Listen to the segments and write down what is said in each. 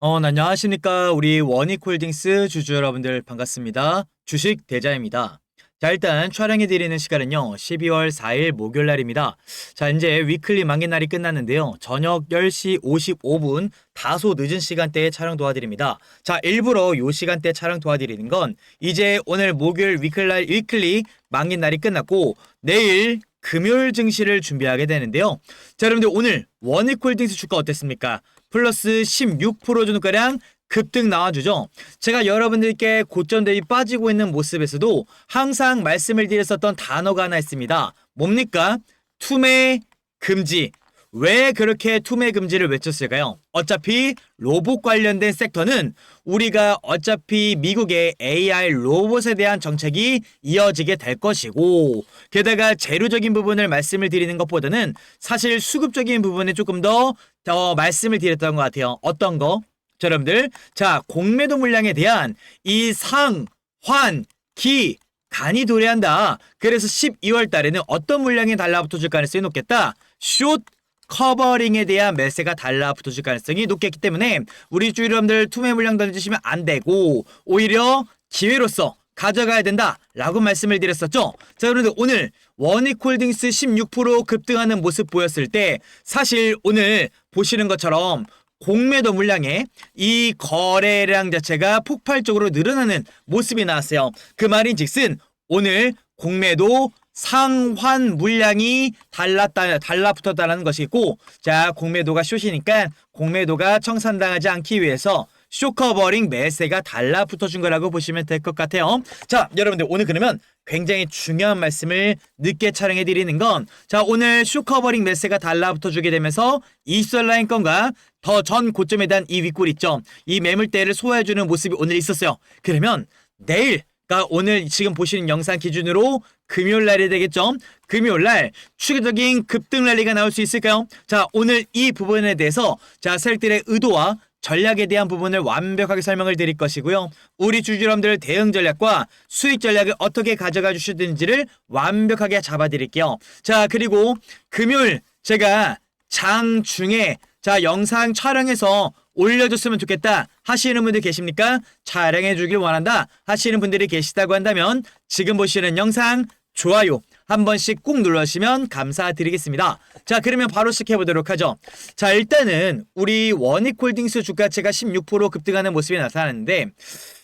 어, 네, 안녕하십니까. 우리 원익홀딩스 주주 여러분들 반갑습니다. 주식 대자입니다. 자, 일단 촬영해드리는 시간은요, 12월 4일 목요일 날입니다. 자, 이제 위클리 만기 날이 끝났는데요. 저녁 10시 55분, 다소 늦은 시간대에 촬영 도와드립니다. 자, 일부러 요 시간대 촬영 도와드리는 건, 이제 오늘 목요일 위클리, 날- 위클리 만기 날이 끝났고, 내일 금요일 증시를 준비하게 되는데요. 자, 여러분들 오늘 원익홀딩스 주가 어땠습니까? 플러스 16% 정도가량 급등 나와주죠. 제가 여러분들께 고점 대비 빠지고 있는 모습에서도 항상 말씀을 드렸었던 단어가 하나 있습니다. 뭡니까? 투매 금지. 왜 그렇게 투매 금지를 외쳤을까요? 어차피 로봇 관련된 섹터는 우리가 어차피 미국의 AI 로봇에 대한 정책이 이어지게 될 것이고 게다가 재료적인 부분을 말씀을 드리는 것보다는 사실 수급적인 부분에 조금 더, 더 말씀을 드렸던 것 같아요. 어떤 거? 자, 여러분들. 자, 공매도 물량에 대한 이 상, 환, 기, 간이 도래한다. 그래서 12월 달에는 어떤 물량이 달라붙어줄 가능성이 높겠다. 숏 커버링에 대한 매세가 달라붙어줄 가능성이 높겠기 때문에 우리 주주여러분들 투매 물량 던지시면 안 되고 오히려 기회로서 가져가야 된다라고 말씀을 드렸었죠. 자, 그런데 오늘 원익홀딩스 16% 급등하는 모습 보였을 때 사실 오늘 보시는 것처럼 공매도 물량에 이 거래량 자체가 폭발적으로 늘어나는 모습이 나왔어요. 그 말인즉슨 오늘 공매도 상환 물량이 달랐다 달라붙었다는 것이고 자 공매도가 숏이니까 공매도가 청산당하지 않기 위해서 쇼커버링 매세가 달라붙어준 거라고 보시면 될 것 같아요. 자 여러분들 오늘 그러면 굉장히 중요한 말씀을 늦게 촬영해 드리는 건 자 오늘 쇼커버링 매세가 달라붙어주게 되면서 이설라인 건과 더 전 고점에 대한 이 윗골 있죠. 이 매물대를 소화해주는 모습이 오늘 있었어요. 그러면 내일 그러니까 오늘 지금 보시는 영상 기준으로 금요일 날이 되겠죠. 금요일 날 추가적인 급등 랠리가 나올 수 있을까요? 자, 오늘 이 부분에 대해서 자, 세력들의 의도와 전략에 대한 부분을 완벽하게 설명을 드릴 것이고요. 우리 주주님들 대응 전략과 수익 전략을 어떻게 가져가 주시든지를 완벽하게 잡아 드릴게요. 자, 그리고 금요일 제가 장 중에 자, 영상 촬영해서 올려줬으면 좋겠다 하시는 분들 계십니까? 촬영해 주길 원한다 하시는 분들이 계시다고 한다면 지금 보시는 영상 좋아요 한 번씩 꾹 눌러주시면 감사드리겠습니다. 자 그러면 바로 시작해 보도록 하죠. 자 일단은 우리 원익홀딩스 주가채가 16% 급등하는 모습이 나타났는데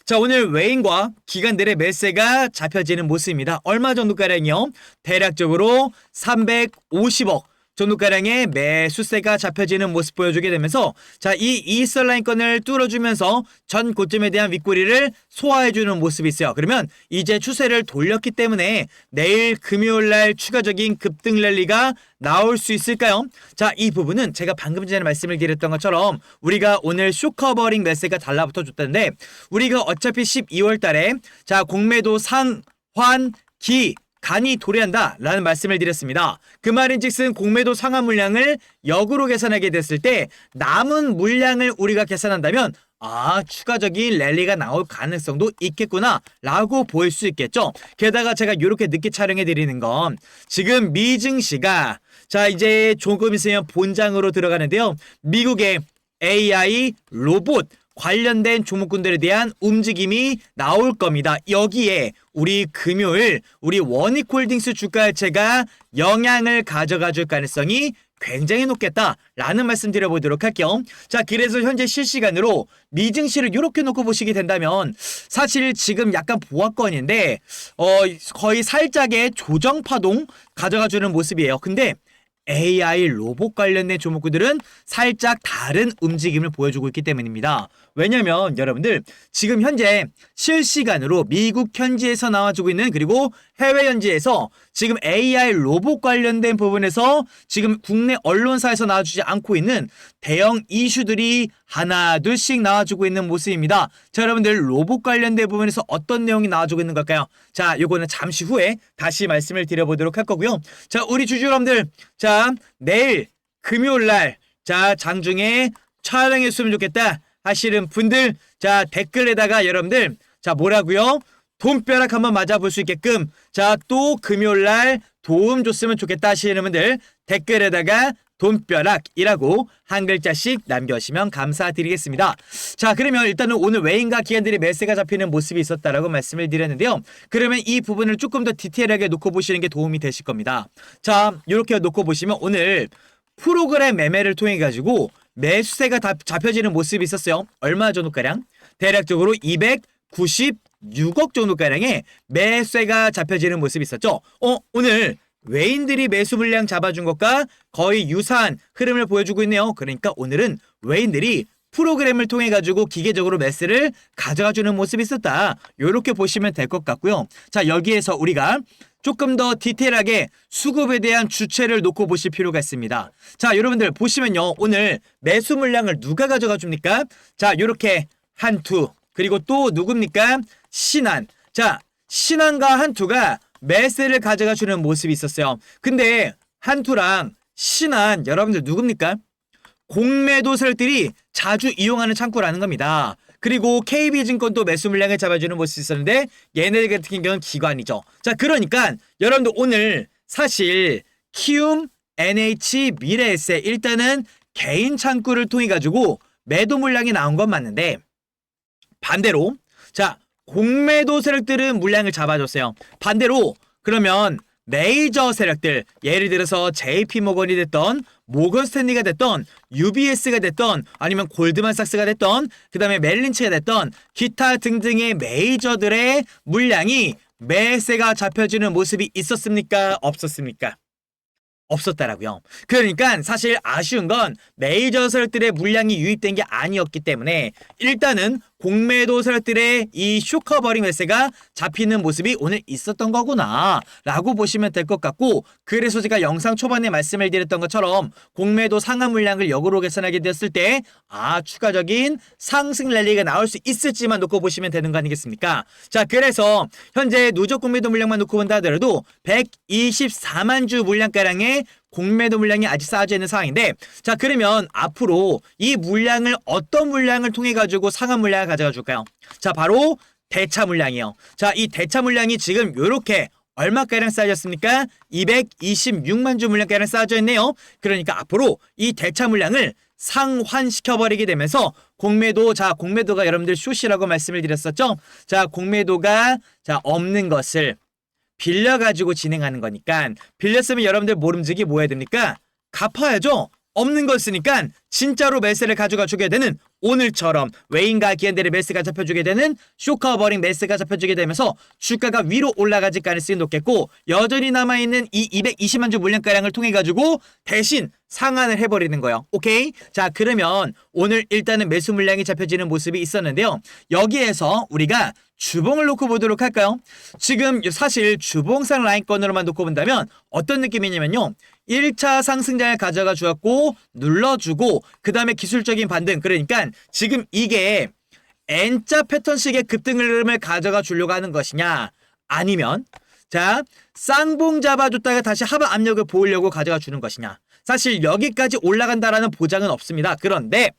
자 오늘 외인과 기관들의 매세가 잡혀지는 모습입니다. 얼마 정도가량이요? 대략적으로 350억 정도가량의 매수세가 잡혀지는 모습 보여주게 되면서 자 이 이슬라인 건을 뚫어주면서 전 고점에 대한 윗꼬리를 소화해주는 모습이 있어요. 그러면 이제 추세를 돌렸기 때문에 내일 금요일 날 추가적인 급등 랠리가 나올 수 있을까요? 자, 이 부분은 제가 방금 전에 말씀을 드렸던 것처럼 우리가 오늘 쇼커버링 매세가 달라붙어 줬다는데 우리가 어차피 12월 달에 자, 공매도 상, 환, 기 간이 도래한다 라는 말씀을 드렸습니다. 그 말인즉슨 공매도 상한 물량을 역으로 계산하게 됐을 때 남은 물량을 우리가 계산한다면 아 추가적인 랠리가 나올 가능성도 있겠구나 라고 보일 수 있겠죠. 게다가 제가 이렇게 늦게 촬영해 드리는 건 지금 미증시가 자 이제 조금 있으면 본장으로 들어가는데요. 미국의 AI 로봇 관련된 종목군들에 대한 움직임이 나올 겁니다. 여기에 우리 금요일 우리 원익홀딩스 주가체가 영향을 가져가 줄 가능성이 굉장히 높겠다라는 말씀 드려보도록 할게요. 자, 그래서 현재 실시간으로 미증시를 이렇게 놓고 보시게 된다면 사실 지금 약간 보합권인데 어 거의 살짝의 조정 파동 가져가 주는 모습이에요. 근데 AI 로봇 관련된 종목들은 살짝 다른 움직임을 보여주고 있기 때문입니다. 왜냐면 여러분들 지금 현재 실시간으로 미국 현지에서 나와주고 있는 그리고 해외 현지에서 지금 AI 로봇 관련된 부분에서 지금 국내 언론사에서 나와주지 않고 있는 대형 이슈들이 하나 둘씩 나와주고 있는 모습입니다. 자 여러분들 로봇 관련된 부분에서 어떤 내용이 나와주고 있는 걸까요? 자 요거는 잠시 후에 다시 말씀을 드려보도록 할 거고요. 자 우리 주주 여러분들 자 내일 금요일 날 자 장중에 촬영했으면 좋겠다 하시는 분들 자 댓글에다가 여러분들 자 뭐라고요? 돈벼락 한번 맞아볼 수 있게끔 자 또 금요일 날 도움 줬으면 좋겠다 하시는 분들 댓글에다가 돈벼락이라고 한 글자씩 남겨주시면 감사드리겠습니다. 자, 그러면 일단은 오늘 외인과 기관들이 매세가 잡히는 모습이 있었다라고 말씀을 드렸는데요. 그러면 이 부분을 조금 더 디테일하게 놓고 보시는 게 도움이 되실 겁니다. 자, 이렇게 놓고 보시면 오늘 프로그램 매매를 통해 가지고 매수세가 다 잡혀지는 모습이 있었어요. 얼마 정도가량? 대략적으로 296억 정도가량의 매수세가 잡혀지는 모습이 있었죠. 어, 오늘 외인들이 매수 물량 잡아준 것과 거의 유사한 흐름을 보여주고 있네요. 그러니까 오늘은 외인들이 프로그램을 통해 가지고 기계적으로 매스를 가져가 주는 모습이 있었다. 이렇게 보시면 될 것 같고요. 자, 여기에서 우리가 조금 더 디테일하게 수급에 대한 주체를 놓고 보실 필요가 있습니다. 자, 여러분들 보시면요. 오늘 매수 물량을 누가 가져가 줍니까? 자, 요렇게 한투 그리고 또 누굽니까? 신한. 자, 신한과 한투가 매스를 가져가 주는 모습이 있었어요. 근데 한투랑 신한 여러분들 누굽니까? 공매도 세력들이 자주 이용하는 창구라는 겁니다. 그리고 KB증권도 매수 물량을 잡아주는 모습이 있었는데 얘네들 같은 경우는 기관이죠. 자, 그러니까 여러분들 오늘 사실 키움, NH, 미래에세 일단은 개인 창구를 통해 가지고 매도 물량이 나온 건 맞는데 반대로 자 공매도 세력들은 물량을 잡아줬어요. 반대로 그러면 메이저 세력들 예를 들어서 JP 모건이 됐던 모건 스탠리가 됐던 UBS가 됐던 아니면 골드만삭스가 됐던 그다음에 멜린치가 됐던 기타 등등의 메이저들의 물량이 매세가 잡혀지는 모습이 있었습니까? 없었습니까? 없었다라고요. 그러니까 사실 아쉬운 건 메이저 세력들의 물량이 유입된 게 아니었기 때문에 일단은 공매도 세력들의 이 쇼커버링 매세가 잡히는 모습이 오늘 있었던 거구나 라고 보시면 될 것 같고 그래서 제가 영상 초반에 말씀을 드렸던 것처럼 공매도 상한 물량을 역으로 계산하게 되었을 때 아 추가적인 상승 랠리가 나올 수 있을지만 놓고 보시면 되는 거 아니겠습니까? 자 그래서 현재 누적 공매도 물량만 놓고 본다 하더라도 124만 주 물량가량의 공매도 물량이 아직 쌓여져 있는 상황인데 자 그러면 앞으로 이 물량을 어떤 물량을 통해 가지고 상한 물량을 가져가 줄까요? 자 바로 대차 물량이요. 자 이 대차 물량이 지금 요렇게 얼마가량 쌓여졌습니까? 226만 주 물량가량 쌓여져 있네요. 그러니까 앞으로 이 대차 물량을 상환시켜버리게 되면서 공매도 자 공매도가 여러분들 숏이라고 말씀을 드렸었죠. 자 공매도가 자 없는 것을 빌려가지고 진행하는 거니까 빌렸으면 여러분들 모름지기 뭐 해야 됩니까? 갚아야죠. 없는 걸 쓰니까 진짜로 매스를 가져가 주게 되는 오늘처럼 외인과 기관들의 매스가 잡혀주게 되는 쇼커버링 매스가 잡혀주게 되면서 주가가 위로 올라가질 가능성이 높겠고 여전히 남아있는 이 220만 주 물량가량을 통해 가지고 대신 상환을 해버리는 거예요. 오케이? 자 그러면 오늘 일단은 매수 물량이 잡혀지는 모습이 있었는데요. 여기에서 우리가 주봉을 놓고 보도록 할까요? 지금 사실 주봉상 라인권으로만 놓고 본다면 어떤 느낌이냐면요. 1차 상승장을 가져가 주었고 눌러주고 그 다음에 기술적인 반등. 그러니까 지금 이게 N자 패턴식의 급등을 가져가 주려고 하는 것이냐? 아니면 자 쌍봉 잡아줬다가 다시 하방 압력을 보이려고 가져가 주는 것이냐? 사실 여기까지 올라간다라는 보장은 없습니다. 그런데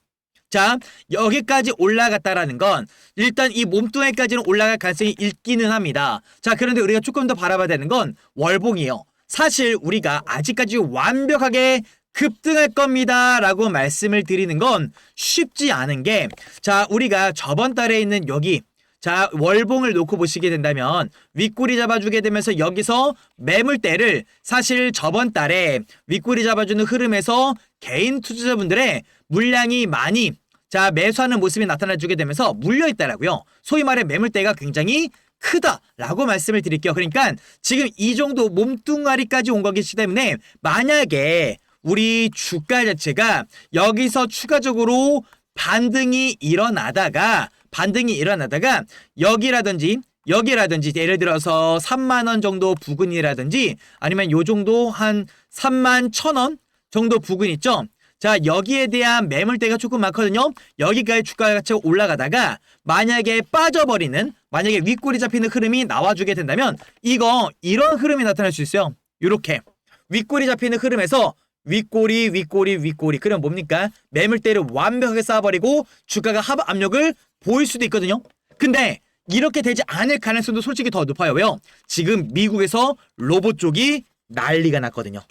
자 여기까지 올라갔다라는 건 일단 이 몸뚱이까지는 올라갈 가능성이 있기는 합니다. 자 그런데 우리가 조금 더 바라봐야 되는 건 월봉이에요 사실 우리가 아직까지 완벽하게 급등할 겁니다 라고 말씀을 드리는 건 쉽지 않은 게 자 우리가 저번 달에 있는 여기 자 월봉을 놓고 보시게 된다면 윗꼬리 잡아주게 되면서 여기서 매물대를 사실 저번 달에 윗꼬리 잡아주는 흐름에서 개인 투자자분들의 물량이 많이 자 매수하는 모습이 나타나주게 되면서 물려있다라고요. 소위 말해 매물대가 굉장히 크다라고 말씀을 드릴게요. 그러니까 지금 이 정도 몸뚱아리까지 온 거기 때문에 만약에 우리 주가 자체가 여기서 추가적으로 반등이 일어나다가 반등이 일어나다가 여기라든지 여기라든지 예를 들어서 3만 원 정도 부근이라든지 아니면 요 정도 한 3만 1천 원 정도 부근 있죠. 자 여기에 대한 매물대가 조금 많거든요. 여기까지 주가 가치가 올라가다가 만약에 빠져버리는 만약에 윗골이 잡히는 흐름이 나와주게 된다면 이거 이런 흐름이 나타날 수 있어요. 이렇게 윗골이 잡히는 흐름에서 윗골이 윗골이 윗골이 그럼 뭡니까? 매물대를 완벽하게 쌓아버리고 주가가 하방 압력을 보일 수도 있거든요. 근데 이렇게 되지 않을 가능성도 솔직히 더 높아요. 왜요? 지금 미국에서 로봇 쪽이 난리가 났거든요.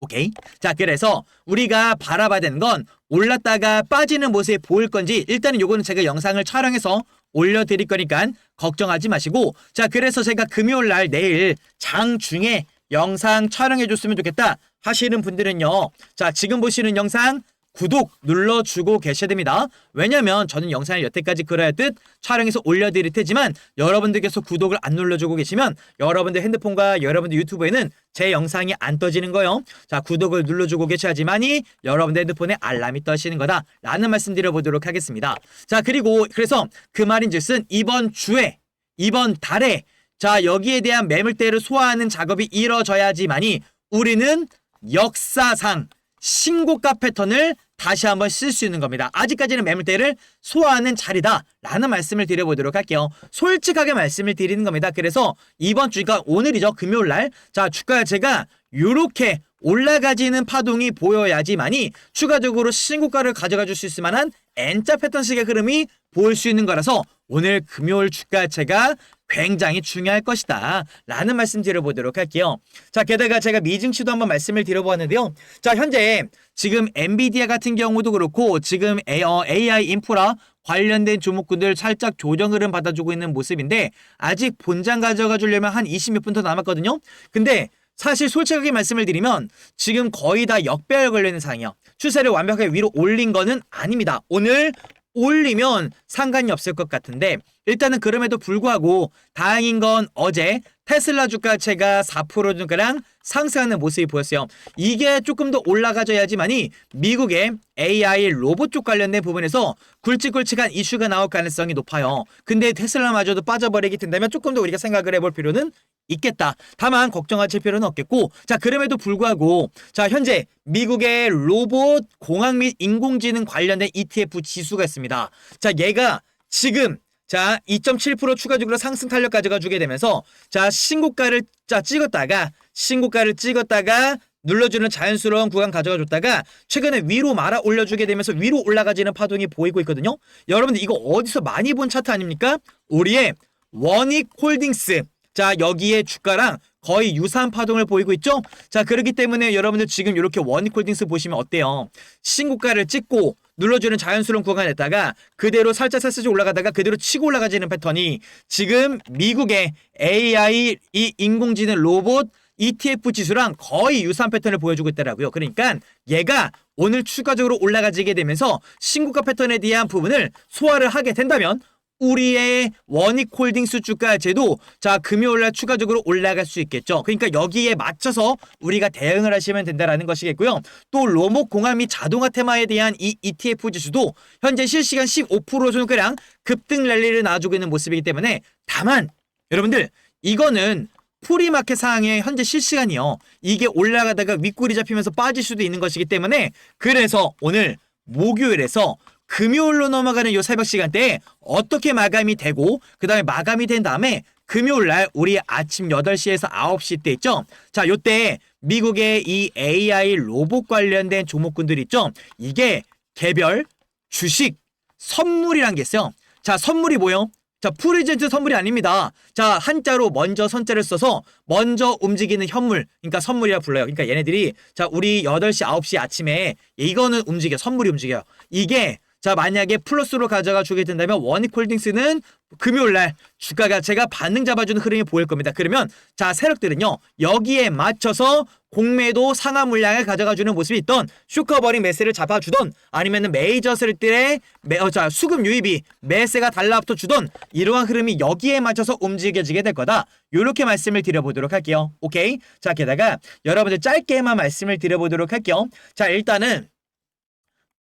오케이. 자, 그래서 우리가 바라봐야 되는 건 올랐다가 빠지는 모습이 보일 건지 일단은 요거는 제가 영상을 촬영해서 올려드릴 거니까 걱정하지 마시고 자, 그래서 제가 금요일 날 내일 장 중에 영상 촬영해 줬으면 좋겠다 하시는 분들은요. 자, 지금 보시는 영상 구독 눌러주고 계셔야 됩니다. 왜냐면 저는 영상을 여태까지 그러했듯 촬영해서 올려드릴 테지만 여러분들께서 구독을 안 눌러주고 계시면 여러분들 핸드폰과 여러분들 유튜브에는 제 영상이 안 떠지는 거요. 자 구독을 눌러주고 계셔야지만이 여러분들 핸드폰에 알람이 떠시는 거다 라는 말씀 드려보도록 하겠습니다. 자 그리고 그래서 그 말인 즉슨 이번 주에 이번 달에 자 여기에 대한 매물대를 소화하는 작업이 이뤄져야지만이 우리는 역사상 신고가 패턴을 다시 한번 쓸 수 있는 겁니다. 아직까지는 매물대를 소화하는 자리다 라는 말씀을 드려보도록 할게요. 솔직하게 말씀을 드리는 겁니다. 그래서 이번 주가 오늘이죠. 금요일 날. 자, 주가 제가 요렇게 올라가지는 파동이 보여야지만이 추가적으로 신고가를 가져가 줄 수 있을 만한 N자 패턴식의 흐름이 보일 수 있는 거라서 오늘 금요일 주가체가 굉장히 중요할 것이다. 라는 말씀 드려보도록 할게요. 자, 게다가 제가 미증치도 한번 말씀을 드려보았는데요. 자, 현재 지금 엔비디아 같은 경우도 그렇고 지금 AI 인프라 관련된 종목군들 살짝 조정 흐름 받아주고 있는 모습인데 아직 본장 가져가 주려면 한 20몇 분 더 남았거든요. 근데 사실 솔직하게 말씀을 드리면 지금 거의 다 역배열 걸리는 상황이요. 추세를 완벽하게 위로 올린 거는 아닙니다. 오늘 올리면 상관이 없을 것 같은데 일단은 그럼에도 불구하고 다행인 건 어제 테슬라 주가체가 4% 정도랑 상승하는 모습이 보였어요. 이게 조금 더 올라가줘야지만이 미국의 AI 로봇 쪽 관련된 부분에서 굵직굵직한 이슈가 나올 가능성이 높아요. 근데 테슬라마저도 빠져버리게 된다면 조금 더 우리가 생각을 해볼 필요는 있겠다. 다만 걱정하실 필요는 없겠고 자 그럼에도 불구하고 자 현재 미국의 로봇 공학 및 인공지능 관련된 ETF 지수가 있습니다. 자 얘가 지금 자 2.7% 추가적으로 상승 탄력 가져가 주게 되면서 자 신고가를 자 찍었다가 신고가를 찍었다가 눌러주는 자연스러운 구간 가져가 줬다가 최근에 위로 말아 올려주게 되면서 위로 올라가지는 파동이 보이고 있거든요. 여러분들 이거 어디서 많이 본 차트 아닙니까? 우리의 원익 홀딩스 자 여기에 주가랑 거의 유사한 파동을 보이고 있죠? 자 그렇기 때문에 여러분들 지금 이렇게 원익 홀딩스 보시면 어때요? 신고가를 찍고 눌러주는 자연스러운 구간에다가 그대로 살짝 살짝 올라가다가 그대로 치고 올라가지는 패턴이 지금 미국의 AI 이 인공지능 로봇 ETF 지수랑 거의 유사한 패턴을 보여주고 있더라고요. 그러니까 얘가 오늘 추가적으로 올라가지게 되면서 신고가 패턴에 대한 부분을 소화를 하게 된다면 우리의 원익 홀딩스 주가제도 자 금요일날 추가적으로 올라갈 수 있겠죠. 그러니까 여기에 맞춰서 우리가 대응을 하시면 된다라는 것이겠고요. 또 로봇 공학 및 자동화 테마에 대한 이 ETF 지수도 현재 실시간 15% 정도가량 급등 랠리를 놔주고 있는 모습이기 때문에 다만 여러분들 이거는 프리마켓 상황에 현재 실시간이요. 이게 올라가다가 윗골이 잡히면서 빠질 수도 있는 것이기 때문에 그래서 오늘 목요일에서 금요일로 넘어가는 요 새벽 시간대에 어떻게 마감이 되고 그 다음에 마감이 된 다음에 금요일 날 우리 아침 8시에서 9시 때 있죠. 자, 요때 미국의 이 AI 로봇 관련된 종목군들 있죠. 이게 개별 주식 선물이란 게 있어요. 자, 선물이 뭐요? 자, 프리젠트 선물이 아닙니다. 자, 한자로 먼저 선자를 써서 먼저 움직이는 현물. 그러니까 선물이라 불러요. 그러니까 얘네들이 자, 우리 8시, 9시 아침에 이거는 움직여. 선물이 움직여요. 이게 자, 만약에 플러스로 가져가 주게 된다면 원익 홀딩스는 금요일 날 주가가 제가 반등 잡아주는 흐름이 보일 겁니다. 그러면 자, 세력들은요. 여기에 맞춰서 공매도 상하 물량을 가져가주는 모습이 있던 슈커버링 매세를 잡아주던 아니면은 메이저슬들의 매, 어, 자, 수급 유입이 매세가 달라붙어 주던 이러한 흐름이 여기에 맞춰서 움직여지게 될 거다. 요렇게 말씀을 드려보도록 할게요. 오케이? 자, 게다가 여러분들 짧게만 말씀을 드려보도록 할게요. 자, 일단은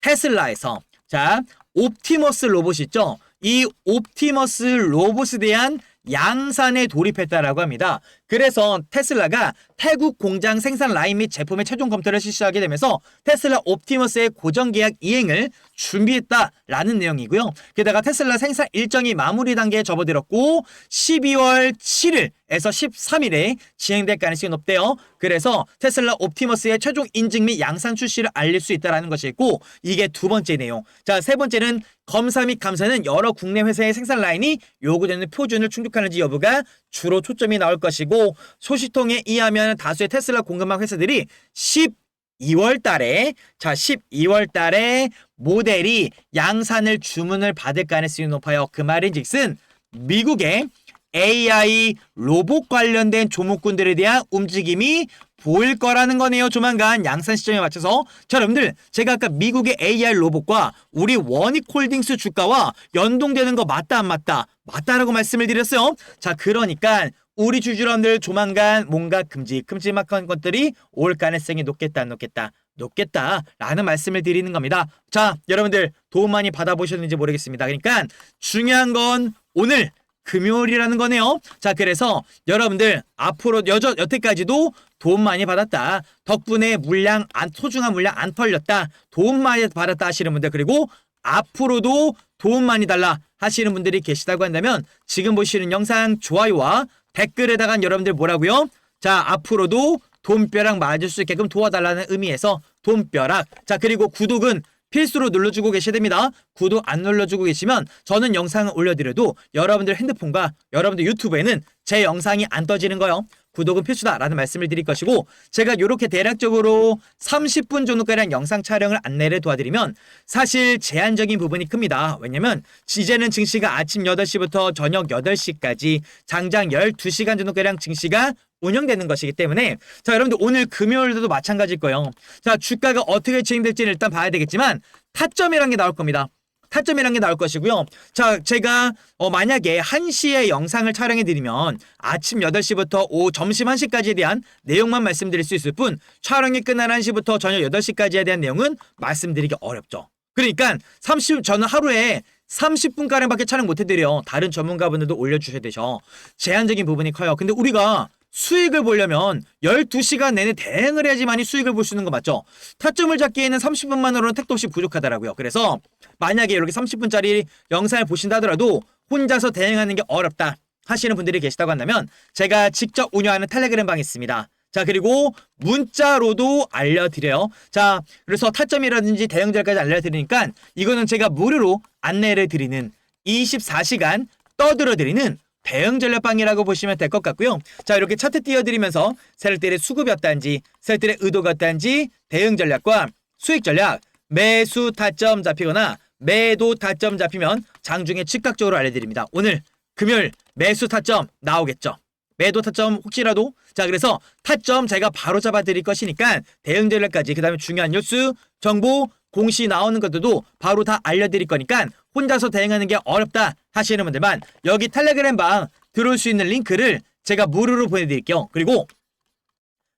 테슬라에서 자, 옵티머스 로봇 있죠? 이 옵티머스 로봇에 대한 양산에 돌입했다라고 합니다. 그래서 테슬라가 태국 공장 생산 라인 및 제품의 최종 검토를 실시하게 되면서 테슬라 옵티머스의 고정 계약 이행을 준비했다라는 내용이고요. 게다가 테슬라 생산 일정이 마무리 단계에 접어들었고 12월 7일 에서 13일에 진행될 가능성이 높대요. 그래서 테슬라 옵티머스의 최종 인증 및 양산 출시를 알릴 수 있다라는 것이 있고 이게 두 번째 내용. 자, 세 번째는 검사 및 감사는 여러 국내 회사의 생산 라인이 요구되는 표준을 충족하는지 여부가 주로 초점이 나올 것이고 소식통에 의하면 다수의 테슬라 공급망 회사들이 10 12월 달에 자 12월 달에 모델이 양산을 주문을 받을 가능성이 높아요. 그 말인즉슨 미국의 AI 로봇 관련된 조목군들에 대한 움직임이 보일 거라는 거네요. 조만간 양산 시점에 맞춰서 자 여러분들 제가 아까 미국의 AI 로봇과 우리 원익홀딩스 주가와 연동되는 거 맞다 안 맞다 맞다라고 말씀을 드렸어요. 자 그러니까 우리 주주분들 조만간 뭔가 큼직큼직한 것들이 올 가능성이 높겠다 안 높겠다 높겠다라는 말씀을 드리는 겁니다. 자 여러분들 도움 많이 받아보셨는지 모르겠습니다. 그러니까 중요한 건 오늘 금요일이라는 거네요. 자, 그래서 여러분들 앞으로 여저 여태까지도 도움 많이 받았다. 덕분에 물량 안 소중한 물량 안 털렸다. 도움 많이 받았다 하시는 분들 그리고 앞으로도 도움 많이 달라 하시는 분들이 계시다고 한다면 지금 보시는 영상 좋아요와 댓글에다가 여러분들 뭐라고요? 자, 앞으로도 돈벼락 맞을 수 있게끔 도와달라는 의미에서 돈벼락. 자, 그리고 구독은 필수로 눌러주고 계셔야 됩니다. 구독 안 눌러주고 계시면 저는 영상을 올려드려도 여러분들 핸드폰과 여러분들 유튜브에는 제 영상이 안 떠지는 거요. 구독은 필수다라는 말씀을 드릴 것이고 제가 이렇게 대략적으로 30분 정도가량 영상 촬영을 안내를 도와드리면 사실 제한적인 부분이 큽니다. 왜냐면 이제는 증시가 아침 8시부터 저녁 8시까지 장장 12시간 정도가량 증시가 운영되는 것이기 때문에 자 여러분들 오늘 금요일도 마찬가지일 거예요. 자 주가가 어떻게 진행될지는 일단 봐야 되겠지만 타점이라는 게 나올 겁니다. 타점이라는 게 나올 것이고요. 자, 제가 어, 만약에 1시에 영상을 촬영해 드리면 아침 8시부터 오후 점심 1시까지에 대한 내용만 말씀드릴 수 있을 뿐 촬영이 끝난 1시부터 저녁 8시까지에 대한 내용은 말씀드리기 어렵죠. 그러니까 30 저는 하루에 30분가량밖에 촬영 못 해드려요. 다른 전문가분들도 올려주셔야 되죠. 제한적인 부분이 커요. 근데 우리가 수익을 보려면 12시간 내내 대응을 해야지만이 수익을 볼 수 있는 거 맞죠? 타점을 잡기에는 30분만으로는 택도 없이 부족하더라고요. 그래서 만약에 이렇게 30분짜리 영상을 보신다 하더라도 혼자서 대응하는 게 어렵다 하시는 분들이 계시다고 한다면 제가 직접 운영하는 텔레그램 방이 있습니다. 자 그리고 문자로도 알려드려요. 자 그래서 타점이라든지 대응절까지 알려드리니까 이거는 제가 무료로 안내를 드리는 24시간 떠들어드리는 대응 전략방이라고 보시면 될 것 같고요. 자 이렇게 차트 띄워드리면서 세력들의 수급이 어떤지, 세력들의 의도가 어떤지, 대응 전략과 수익 전략, 매수 타점 잡히거나 매도 타점 잡히면 장중에 즉각적으로 알려드립니다. 오늘 금요일 매수 타점 나오겠죠. 매도 타점 혹시라도 자 그래서 타점 제가 바로 잡아드릴 것이니까 대응 전략까지 그 다음에 중요한 뉴스 정보 공시 나오는 것들도 바로 다 알려드릴 거니까 혼자서 대응하는 게 어렵다 하시는 분들만 여기 텔레그램 방 들어올 수 있는 링크를 제가 무료로 보내드릴게요. 그리고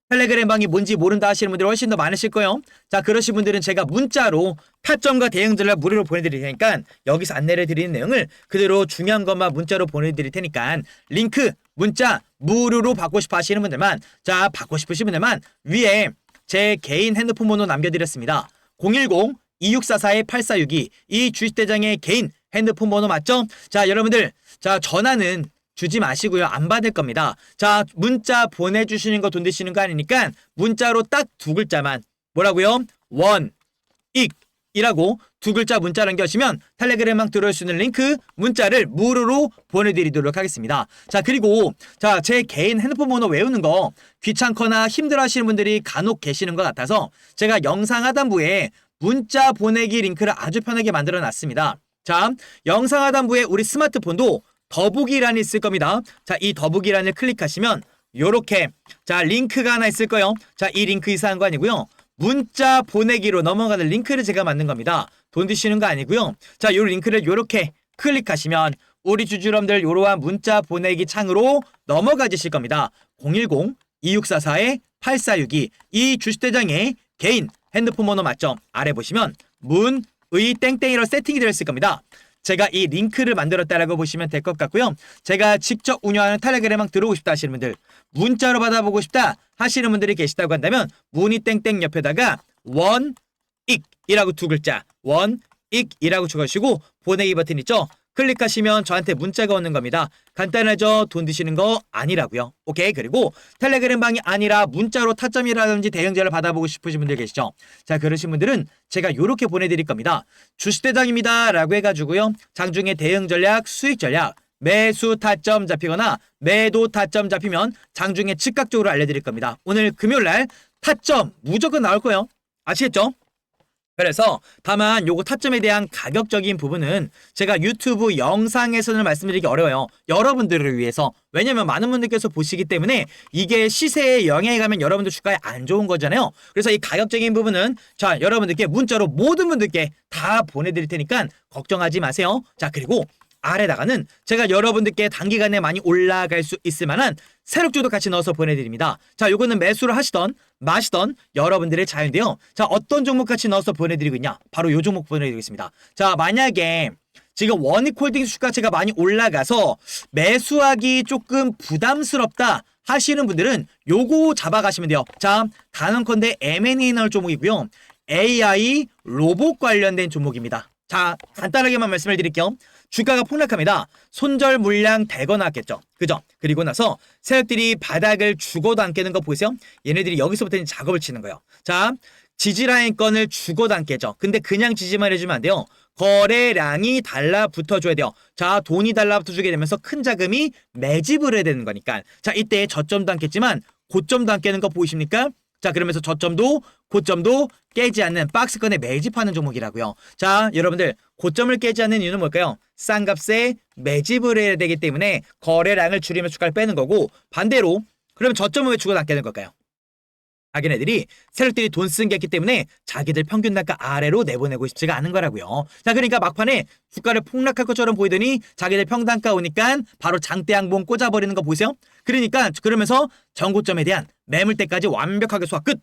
텔레그램 방이 뭔지 모른다 하시는 분들이 훨씬 더 많으실 거예요. 자, 그러신 분들은 제가 문자로 타점과 대응 전략 무료로 보내드릴 테니까 여기서 안내를 드리는 내용을 그대로 중요한 것만 문자로 보내드릴 테니까 링크, 문자 무료로 받고 싶어 하시는 분들만 자, 받고 싶으신 분들만 위에 제 개인 핸드폰 번호 남겨드렸습니다. 010-2644-8462 이 주식대장의 개인 핸드폰 번호 맞죠? 자, 여러분들 자, 전화는 주지 마시고요. 안 받을 겁니다. 자, 문자 보내주시는 거 돈 드시는 거 아니니까 문자로 딱 두 글자만 뭐라고요? 원, 익, 이라고 두 글자 문자 남겨주시면 텔레그램망 들어올 수 있는 링크 문자를 무료로 보내드리도록 하겠습니다. 자 그리고 자 제 개인 핸드폰 번호 외우는 거 귀찮거나 힘들어하시는 분들이 간혹 계시는 것 같아서 제가 영상 하단부에 문자 보내기 링크를 아주 편하게 만들어 놨습니다. 자 영상 하단부에 우리 스마트폰도 더보기란이 있을 겁니다. 자, 이 더보기란을 클릭하시면 요렇게 자, 링크가 하나 있을 거예요. 자, 이 링크 이상한 거 아니고요. 문자 보내기로 넘어가는 링크를 제가 만든 겁니다. 돈 드시는 거 아니고요. 자, 요 링크를 요렇게 클릭하시면 우리 주주님들 요러한 문자 보내기 창으로 넘어가 주실 겁니다. 010-2644-8462 이 주식대장의 개인 핸드폰 번호 맞죠? 아래 보시면 문의 땡땡이로 세팅이 되어 있을 겁니다. 제가 이 링크를 만들었다라고 보시면 될 것 같고요. 제가 직접 운영하는 텔레그램망 들어오고 싶다 하시는 분들, 문자로 받아보고 싶다 하시는 분들이 계시다고 한다면 문의 땡땡 옆에다가 원익이라고 두 글자 원익이라고 적으시고 보내기 버튼 있죠? 클릭하시면 저한테 문자가 오는 겁니다. 간단하죠? 돈 드시는 거 아니라고요. 오케이. 그리고 텔레그램 방이 아니라 문자로 타점이라든지 대응제를 받아보고 싶으신 분들 계시죠? 자, 그러신 분들은 제가 요렇게 보내드릴 겁니다. 주식대장입니다. 라고 해가지고요. 장중에 대응 전략, 수익 전략, 매수 타점 잡히거나 매도 타점 잡히면 장중에 즉각적으로 알려드릴 겁니다. 오늘 금요일 날 타점 무조건 나올 거예요. 아시겠죠? 그래서 다만 요거 타점에 대한 가격적인 부분은 제가 유튜브 영상에서는 말씀드리기 어려워요. 여러분들을 위해서. 왜냐면 많은 분들께서 보시기 때문에 이게 시세에 영향이 가면 여러분들 주가에 안 좋은 거잖아요. 그래서 이 가격적인 부분은 자, 여러분들께 문자로 모든 분들께 다 보내드릴 테니까 걱정하지 마세요. 자, 그리고 아래다가는 제가 여러분들께 단기간에 많이 올라갈 수 있을 만한 세력주도 같이 넣어서 보내드립니다. 자, 요거는 매수를 하시던 마시던 여러분들의 자유인데요. 자, 어떤 종목 같이 넣어서 보내드리고 있냐? 바로 요 종목 보내드리겠습니다. 자, 만약에 지금 원익홀딩스 주가체가 많이 올라가서 매수하기 조금 부담스럽다 하시는 분들은 요거 잡아가시면 돼요. 자, 단언컨대 M&A 나올 종목이고요. AI 로봇 관련된 종목입니다. 자, 간단하게만 말씀을 드릴게요. 주가가 폭락합니다. 손절 물량 대거 나왔겠죠. 그죠? 그리고 나서 세력들이 바닥을 깨는 거 보세요. 얘네들이 여기서부터 작업을 치는 거예요. 자, 지지라인 건을 깨죠. 근데 그냥 지지만 해주면 안 돼요. 거래량이 달라붙어줘야 돼요. 자, 돈이 달라붙어주게 되면서 큰 자금이 매집을 해야 되는 거니까. 자, 이때 저점도 안 깼지만 고점도 안 깨는 거 보이십니까? 자, 그러면서 저점도 고점도 깨지 않는 박스권에 매집하는 종목이라고요. 자, 여러분들 고점을 깨지 않는 이유는 뭘까요? 싼 값에 매집을 해야 되기 때문에 거래량을 줄이면 주가를 빼는 거고 반대로 그러면 저점은 왜 주가 안 깨는 걸까요? 자기네들이 세력들이 돈쓴게 있기 때문에 자기들 평균 단가 아래로 내보내고 싶지가 않은 거라고요. 자, 그러니까 막판에 주가를 폭락할 것처럼 보이더니 자기들 평단가 오니까 바로 장대 양봉 꽂아버리는 거 보세요. 그러니까 그러면서 전고점에 대한 매물대까지 완벽하게 소화 끝.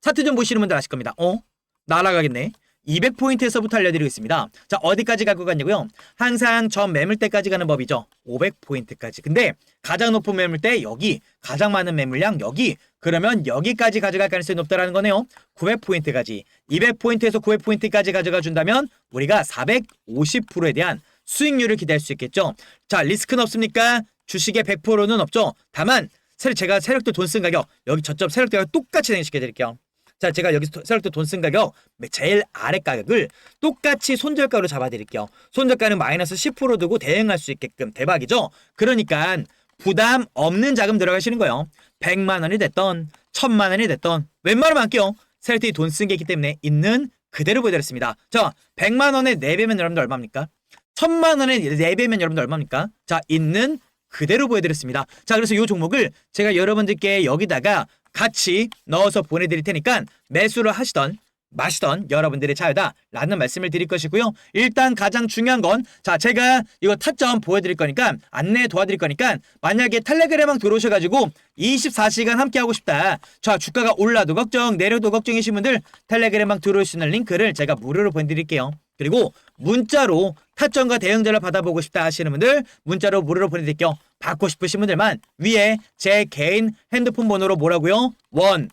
차트 좀 보시는 분들 아실 겁니다. 어? 날아가겠네. 200포인트에서부터 알려드리겠습니다. 자, 어디까지 갈 것 같냐고요? 항상 전 매물대까지 가는 법이죠. 500포인트까지. 근데 가장 높은 매물대 여기, 가장 많은 매물량 여기. 그러면 여기까지 가져갈 가능성이 높다라는 거네요. 900포인트까지. 200포인트에서 900포인트까지 가져가 준다면 우리가 450%에 대한 수익률을 기대할 수 있겠죠. 자, 리스크는 없습니까? 주식의 100%는 없죠. 다만 제가 세력도 돈 쓴 가격 여기 저점 세력대가 똑같이 진행시켜 드릴게요. 자, 제가 여기서 세력도 돈쓴 가격 제일 아래 가격을 똑같이 손절가로 잡아 드릴게요. 손절가는 마이너스 10% 두고 대응할 수 있게끔 대박이죠. 그러니까 부담 없는 자금 들어가시는 거예요. 100만 원이 됐던 1000만 원이 됐던 웬만하면 안 끼요. 세력들이 돈쓴 게 있기 때문에 있는 그대로 보여드렸습니다. 자, 100만 원의 4배면 여러분들 얼마입니까? 1000만 원의 4배면 여러분들 얼마입니까? 자, 있는 그대로 보여드렸습니다. 자, 그래서 이 종목을 제가 여러분들께 여기다가 같이 넣어서 보내드릴 테니까 매수를 하시던 마시던 여러분들의 자유다라는 말씀을 드릴 것이고요. 일단 가장 중요한 건 자 제가 이거 타점 보여드릴 거니까 안내 도와드릴 거니까 만약에 텔레그램방 들어오셔가지고 24시간 함께 하고 싶다. 자 주가가 올라도 걱정 내려도 걱정이신 분들 텔레그램방 들어올 수 있는 링크를 제가 무료로 보내드릴게요. 그리고 문자로 타점과 대응자를 받아보고 싶다 하시는 분들 문자로 무료로 보내드릴게요. 받고 싶으신 분들만 위에 제 개인 핸드폰 번호로 뭐라고요? 원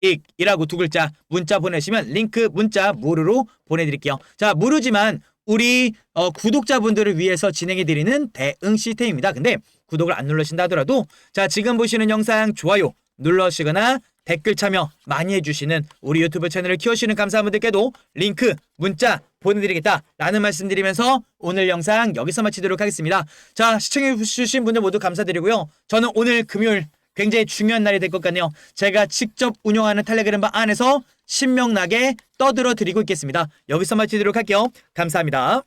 익이라고 두 글자 문자 보내시면 링크 문자 무료로 보내드릴게요. 자 무료지만 우리 어, 구독자분들을 위해서 진행해드리는 대응 시스템입니다. 근데 구독을 안 누르신다 하더라도 자 지금 보시는 영상 좋아요 눌러주시거나 댓글 참여 많이 해주시는 우리 유튜브 채널을 키우시는 감사한 분들께도 링크 문자 보내드리겠다라는 말씀드리면서 오늘 영상 여기서 마치도록 하겠습니다. 자 시청해주신 분들 모두 감사드리고요. 저는 오늘 금요일 굉장히 중요한 날이 될 것 같네요. 제가 직접 운영하는 텔레그램방 안에서 신명나게 떠들어 드리고 있겠습니다. 여기서 마치도록 할게요. 감사합니다.